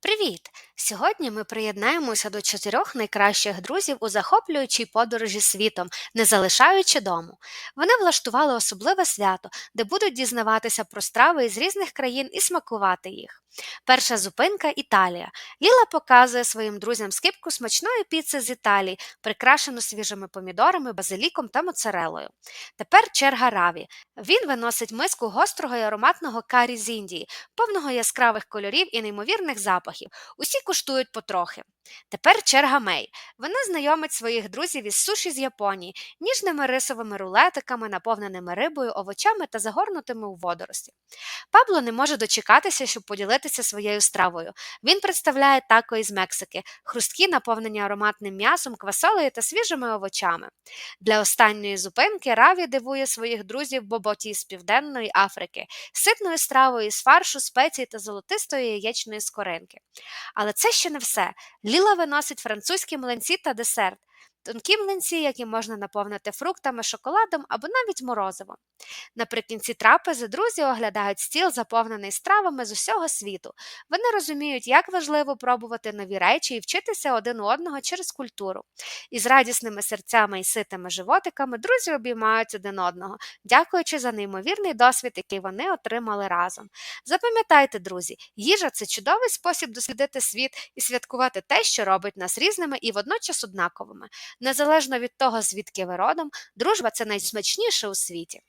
Привіт! Сьогодні ми приєднаємося до чотирьох найкращих друзів у захоплюючій подорожі світом, не залишаючи дому. Вони влаштували особливе свято, де будуть дізнаватися про страви із різних країн і смакувати їх. Перша зупинка Італія. Ліла показує своїм друзям скипку смачної піци з Італії, прикрашену свіжими помідорами, базиліком та моцарелою. Тепер черга Раві. Він виносить миску гострого і ароматного карі з Індії, повного яскравих кольорів і неймовірних запахів. Усі куштують потрохи. Тепер черга Мей. Вона знайомить своїх друзів із суші з Японії, ніжними рисовими рулетиками, наповненими рибою, овочами та загорнутими у водорості. Пабло не може дочекатися, щоб поділитися своєю стравою. Він представляє тако із Мексики, хрусткі, наповнені ароматним м'ясом, квасолею та свіжими овочами. Для останньої зупинки Раві дивує своїх друзів Боботі з Південної Африки, ситною стравою з фаршу, спецій та золотистої яєчної скоринки. Але це ще не все. Ліла виносить французькі млинці та десерт. Тонкі млинці, які можна наповнити фруктами, шоколадом або навіть морозивом. Наприкінці трапези друзі оглядають стіл, заповнений стравами з усього світу. Вони розуміють, як важливо пробувати нові речі і вчитися один у одного через культуру. І з радісними серцями і ситими животиками друзі обіймають один одного, дякуючи за неймовірний досвід, який вони отримали разом. Запам'ятайте, друзі, їжа це чудовий спосіб дослідити світ і святкувати те, що робить нас різними і водночас однаковими. Незалежно від того, звідки ви родом, дружба це найсмачніше у світі.